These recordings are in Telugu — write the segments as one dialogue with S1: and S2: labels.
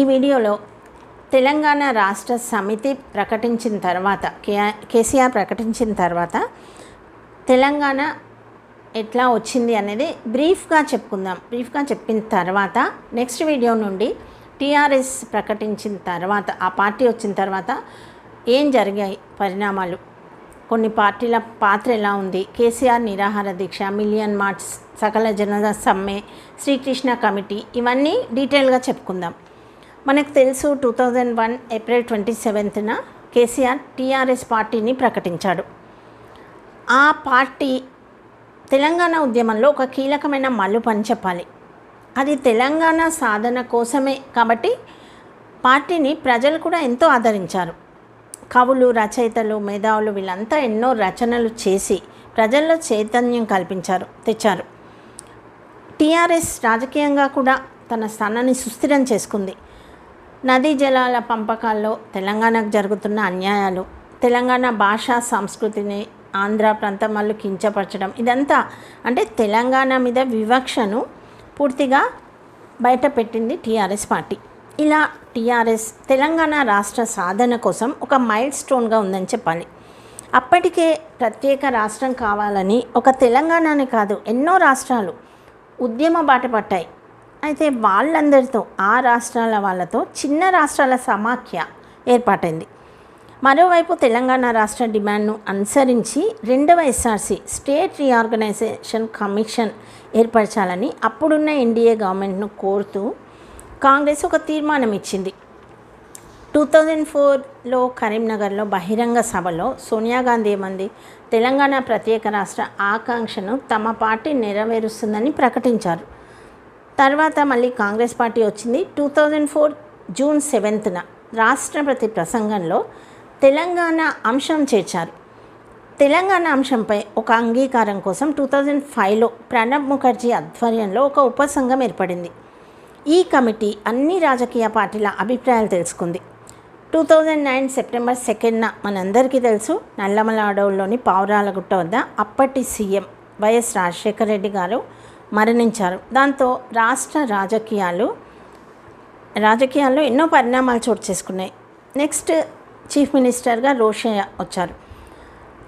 S1: ఈ వీడియోలో తెలంగాణ రాష్ట్ర సమితి ప్రకటించిన తర్వాత కేసీఆర్ ప్రకటించిన తర్వాత తెలంగాణ ఎట్లా వచ్చింది అనేది బ్రీఫ్గా చెప్పుకుందాం. బ్రీఫ్గా చెప్పిన తర్వాత నెక్స్ట్ వీడియో నుండి టీఆర్ఎస్ ప్రకటించిన తర్వాత ఆ పార్టీ వచ్చిన తర్వాత ఏం జరిగాయి పరిణామాలు? కొన్ని పార్టీల పాత్ర ఎలా ఉంది? కేసీఆర్ నిరాహార దీక్ష మిలియన్ మార్చ్ సకల జన సమ్మె శ్రీకృష్ణ కమిటీ ఇవన్నీ డీటెయిల్గా చెప్పుకుందాం. మనకు తెలుసు two thousand one April twenty సెవెంత్న KCR TRS పార్టీని ప్రకటించాడు. ఆ పార్టీ తెలంగాణ ఉద్యమంలో ఒక కీలకమైన మలుపు అని చెప్పాలి. అది తెలంగాణ సాధన కోసమే కాబట్టి పార్టీని ప్రజలు కూడా ఎంతో ఆదరించారు. కవులు రచయితలు మేధావులు వీళ్ళంతా ఎన్నో రచనలు చేసి ప్రజల్లో చైతన్యం కల్పించారు తెచ్చారు. టీఆర్ఎస్ రాజకీయంగా కూడా తన స్థానాన్ని సుస్థిరం చేసుకుంది. నదీ జలాల పంపకాల్లో తెలంగాణకు జరుగుతున్న అన్యాయాలు తెలంగాణ భాషా సంస్కృతిని ఆంధ్ర ప్రాంతం వాళ్ళు కించపరచడం ఇదంతా అంటే తెలంగాణ మీద వివక్షను పూర్తిగా బయట పెట్టింది టీఆర్ఎస్ పార్టీ. ఇలా టీఆర్ఎస్ తెలంగాణ రాష్ట్ర సాధన కోసం ఒక మైల్ స్టోన్గా ఉందని చెప్పాలి. అప్పటికే ప్రత్యేక రాష్ట్రం కావాలని ఒక తెలంగాణనే కాదు ఎన్నో రాష్ట్రాలు ఉద్యమ బాట పట్టాయి. అయితే వాళ్ళందరితో ఆ రాష్ట్రాల వాళ్ళతో చిన్న రాష్ట్రాల సమాఖ్య ఏర్పాటైంది. మరోవైపు తెలంగాణ రాష్ట్ర డిమాండ్ను అనుసరించి రెండవ ఎస్ఆర్సీ స్టేట్ రీఆర్గనైజేషన్ కమిషన్ ఏర్పరచాలని అప్పుడున్న ఎన్డీఏ గవర్నమెంట్ను కోరుతూ కాంగ్రెస్ ఒక తీర్మానం ఇచ్చింది టూ థౌజండ్ ఫోర్లో కరీంనగర్లో బహిరంగ సభలో సోనియా గాంధీ ఏమంది తెలంగాణ ప్రత్యేక రాష్ట్ర ఆకాంక్షను తమ పార్టీ నెరవేరుస్తుందని ప్రకటించారు. తర్వాత మళ్ళీ కాంగ్రెస్ పార్టీ వచ్చింది. టూ థౌజండ్ ఫోర్ జూన్ సెవెంత్న రాష్ట్రపతి ప్రసంగంలో తెలంగాణ అంశం చేర్చారు. తెలంగాణ అంశంపై ఒక అంగీకారం కోసం టూ థౌజండ్ ఫైవ్లో ప్రణబ్ ముఖర్జీ ఆధ్వర్యంలో ఒక ఉపసంఘం ఏర్పడింది. ఈ కమిటీ అన్ని రాజకీయ పార్టీల అభిప్రాయాలు తెలుసుకుంది. టూ థౌజండ్ నైన్ సెప్టెంబర్ సెకండ్న మనందరికీ తెలుసు నల్లమల అడవుల్లోని పావురాలగుట్ట వద్ద అప్పటి సీఎం వైఎస్ రాజశేఖర రెడ్డి గారు మరణించారు. దాంతో రాష్ట్ర రాజకీయాలు రాజకీయాల్లో ఎన్నో పరిణామాలు చోటు చేసుకున్నాయి. నెక్స్ట్ చీఫ్ మినిస్టర్గా రోషయ్య వచ్చారు.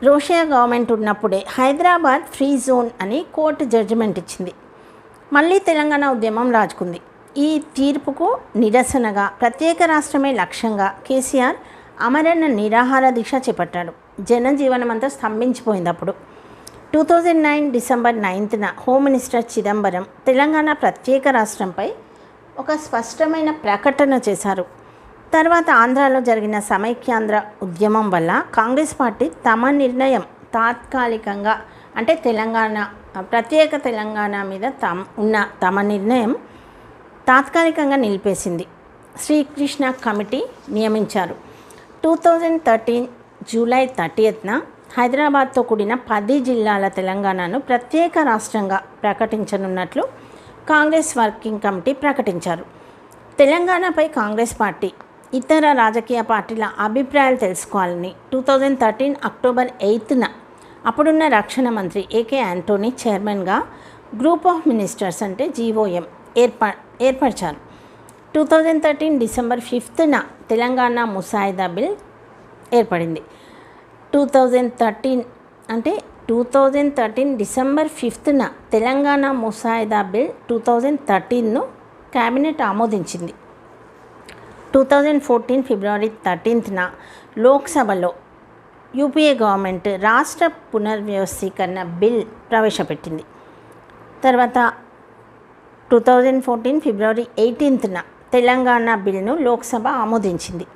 S1: రోషయ్య గవర్నమెంట్ ఉన్నప్పుడే హైదరాబాద్ ఫ్రీ జోన్ అని కోర్టు జడ్జిమెంట్ ఇచ్చింది. మళ్ళీ తెలంగాణ ఉద్యమం రాజుకుంది. ఈ తీర్పుకు నిరసనగా ప్రత్యేక రాష్ట్రమే లక్ష్యంగా కేసీఆర్ అమరణ నిరాహార దీక్ష చేపట్టాడు. జనజీవనం అంతా స్తంభించిపోయింది అప్పుడు. టూ థౌజండ్ నైన్ డిసెంబర్ నైన్త్న హోమ్ మినిస్టర్ చిదంబరం తెలంగాణ ప్రత్యేక రాష్ట్రంపై ఒక స్పష్టమైన ప్రకటన చేశారు. తర్వాత ఆంధ్రాలో జరిగిన సమైక్యాంధ్ర ఉద్యమం వల్ల కాంగ్రెస్ పార్టీ తమ నిర్ణయం తాత్కాలికంగా అంటే తెలంగాణ ప్రత్యేక తెలంగాణ మీద తమ ఉన్న తమ నిర్ణయం తాత్కాలికంగా నిలిపేసింది. శ్రీకృష్ణ కమిటీ నియమించారు. టూ థౌజండ్ థర్టీన్ జూలై థర్టీయత్న హైదరాబాద్తో కూడిన పది జిల్లాల తెలంగాణను ప్రత్యేక రాష్ట్రంగా ప్రకటించనున్నట్లు కాంగ్రెస్ వర్కింగ్ కమిటీ ప్రకటించారు. తెలంగాణపై కాంగ్రెస్ పార్టీ ఇతర రాజకీయ పార్టీల అభిప్రాయాలు తెలుసుకోవాలని టూ థౌజండ్ థర్టీన్ అక్టోబర్ ఎయిత్న అప్పుడున్న రక్షణ మంత్రి ఏకే యాంటోనీ చైర్మన్గా గ్రూప్ ఆఫ్ మినిస్టర్స్ అంటే జీఓఎం ఏర్పా ఏర్పరిచారు. టూ థౌజండ్ థర్టీన్ డిసెంబర్ ఫిఫ్త్న తెలంగాణ ముసాయిదా బిల్ ఏర్పడింది. టూ థౌజండ్ థర్టీన్ అంటే టూ థౌజండ్ థర్టీన్ డిసెంబర్ ఫిఫ్త్న తెలంగాణ ముసాయిదా బిల్ టూ థౌజండ్ థర్టీన్ను క్యాబినెట్ ఆమోదించింది. టూ థౌజండ్ ఫోర్టీన్ ఫిబ్రవరి థర్టీన్త్న లోక్సభలో యూపీఏ గవర్నమెంట్ రాష్ట్ర పునర్వ్యవస్థీకరణ బిల్ ప్రవేశపెట్టింది. తర్వాత టూ థౌజండ్ ఫోర్టీన్ ఫిబ్రవరి ఎయిటీన్త్న తెలంగాణ బిల్ను లోక్సభ ఆమోదించింది.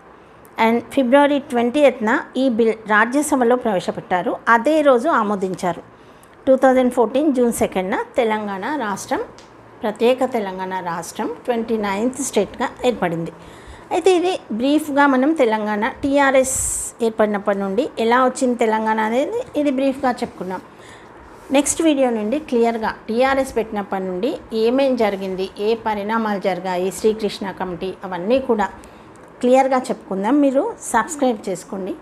S1: అండ్ ఫిబ్రవరి ట్వంటీయత్న ఈ బిల్ రాజ్యసభలో ప్రవేశపెట్టారు. అదే రోజు ఆమోదించారు. టూ థౌజండ్ ఫోర్టీన్ జూన్ సెకండ్న తెలంగాణ రాష్ట్రం ప్రత్యేక తెలంగాణ రాష్ట్రం ట్వంటీ నైన్త్ స్టేట్గా ఏర్పడింది. అయితే ఇది బ్రీఫ్గా మనం తెలంగాణ టీఆర్ఎస్ ఏర్పడినప్పటి నుండి ఎలా వచ్చింది తెలంగాణ అనేది ఇది బ్రీఫ్గా చెప్పుకున్నాం. నెక్స్ట్ వీడియో నుండి క్లియర్గా టీఆర్ఎస్ పెట్టినప్పటి నుండి ఏమేం జరిగింది ఏ పరిణామాలు జరిగాయి శ్రీకృష్ణ కమిటీ అవన్నీ కూడా క్లియర్గా చెప్పుకుందాం. మీరు సబ్స్క్రైబ్ చేసుకోండి.